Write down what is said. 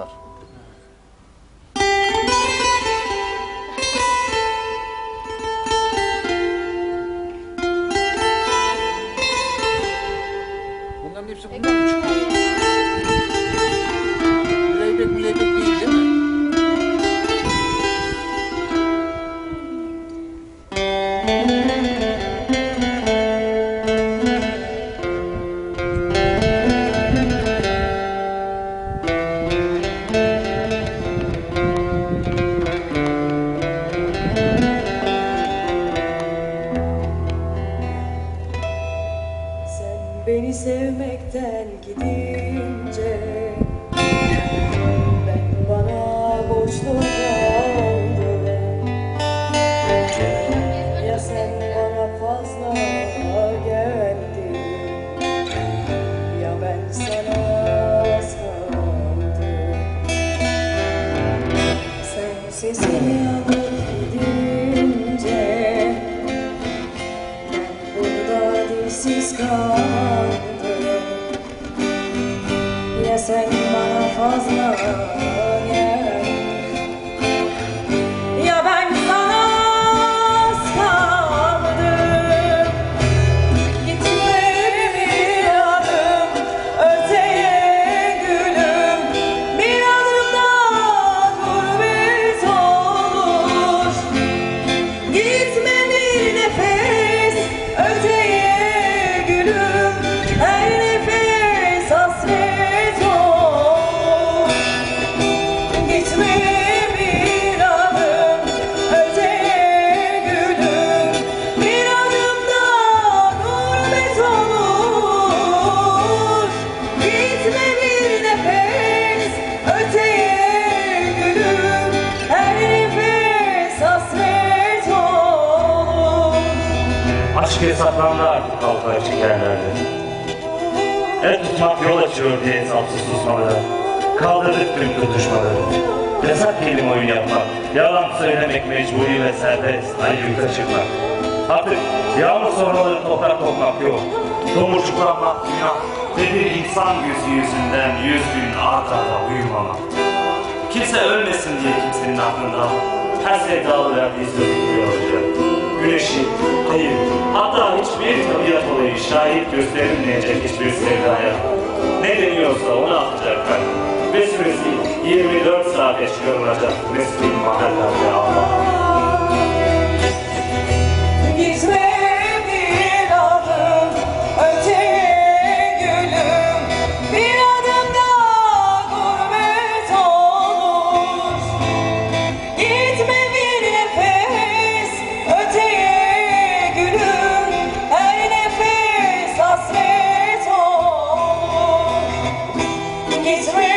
atar. Bunların hepsi bundan çıkıyor? Müleybek müleybek Sen beni sevmekten gidince Ben bana borçlu kaldım Ya sen bana fazla geldin Ya ben sana az kaldım. Sen sesini burada dilsiz kaldım Ya sen Aşk hesaplandı artık halka çekerlerde. El tutmak yol açıyor diye hesapsız susmaları. Kaldırdık tüm tutuşmaları. Yasak kelime oyun yapmak, yalan söylemek mecburi ve serbest, ayyuka çıkmak. Artık yağmur sonraları toprak topmak yok. Tomurcuklanmak günah ve bir insan gözü yüzünden yüz gün art arda uyumamak. Kimse ölmesin diye kimsenin aklında her sevdalı verdiği sözü olacak. Güneşi, ayı, hatta hiçbir tabiat olayı şahit gösterilmeyecek hiçbir sevdaya. Ne deniyorsa onu atacaklar. Ve süresi 24 saate çıkarılacak. Mesleğin mahallerde Allah. It's real.